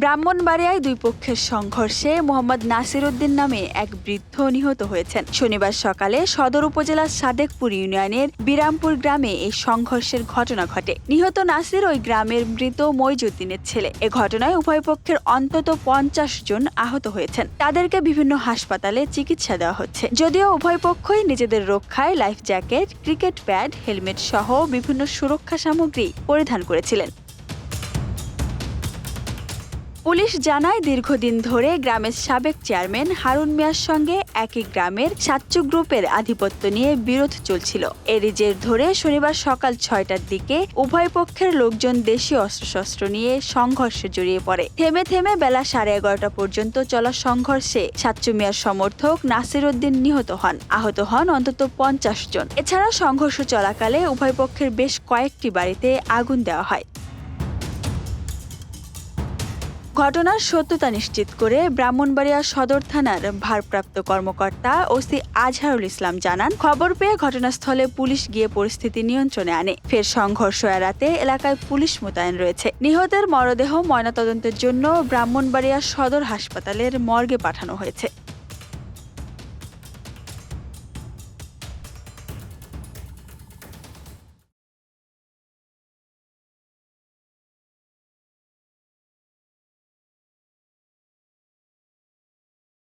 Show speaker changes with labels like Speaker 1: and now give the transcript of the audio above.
Speaker 1: ব্রাহ্মণবাড়িয়ায় দুই পক্ষের সংঘর্ষে মোহাম্মদ নাসির উদ্দিন নামে এক বৃদ্ধ নিহত হয়েছেন। শনিবার সকালে সদর উপজেলার সাদেকপুর ইউনিয়নের বিরামপুর গ্রামে এই সংঘর্ষের ঘটনা ঘটে। নিহত নাসির ওই গ্রামের মৃত মইজুদ্দিনের ছেলে। এ ঘটনায় উভয় পক্ষের অন্তত পঞ্চাশ জন আহত হয়েছেন। তাদেরকে বিভিন্ন হাসপাতালে চিকিৎসা দেওয়া হচ্ছে। যদিও উভয় পক্ষই নিজেদের রক্ষায় life jacket, cricket pad, helmet সহ বিভিন্ন সুরক্ষা সামগ্রী পরিধান করেছিলেন। পুলিশ জানায়, দীর্ঘদিন ধরে গ্রামের সাবেক চেয়ারম্যান হারুন মিয়ার সঙ্গে একই গ্রামের সাতচু গ্রুপের আধিপত্য নিয়ে বিরোধ চলছিল। এরই জের ধরে শনিবার সকাল ছয়টার দিকে উভয় পক্ষের লোকজন দেশীয় অস্ত্রশস্ত্র নিয়ে সংঘর্ষে জড়িয়ে পড়ে। থেমে থেমে বেলা সাড়ে এগারোটা পর্যন্ত চলা সংঘর্ষে সাচ্চু মিয়ার সমর্থক নাসির উদ্দিন নিহত হন। আহত হন অন্তত পঞ্চাশ জন। এছাড়া সংঘর্ষ চলাকালে উভয় পক্ষের বেশ কয়েকটি বাড়িতে আগুন দেওয়া হয়। ঘটনার সত্যতা নিশ্চিত করে ব্রাহ্মণবাড়িয়া সদর থানার ভারপ্রাপ্ত কর্মকর্তা ওসি আজহারুল ইসলাম জানান, খবর পেয়ে ঘটনাস্থলে পুলিশ গিয়ে পরিস্থিতি নিয়ন্ত্রণে আনে। ফের সংঘর্ষ এড়াতে এলাকায় পুলিশ মোতায়েন রয়েছে। নিহতের মরদেহ ময়নাতদন্তের জন্য ব্রাহ্মণবাড়িয়া সদর হাসপাতালের মর্গে পাঠানো হয়েছে।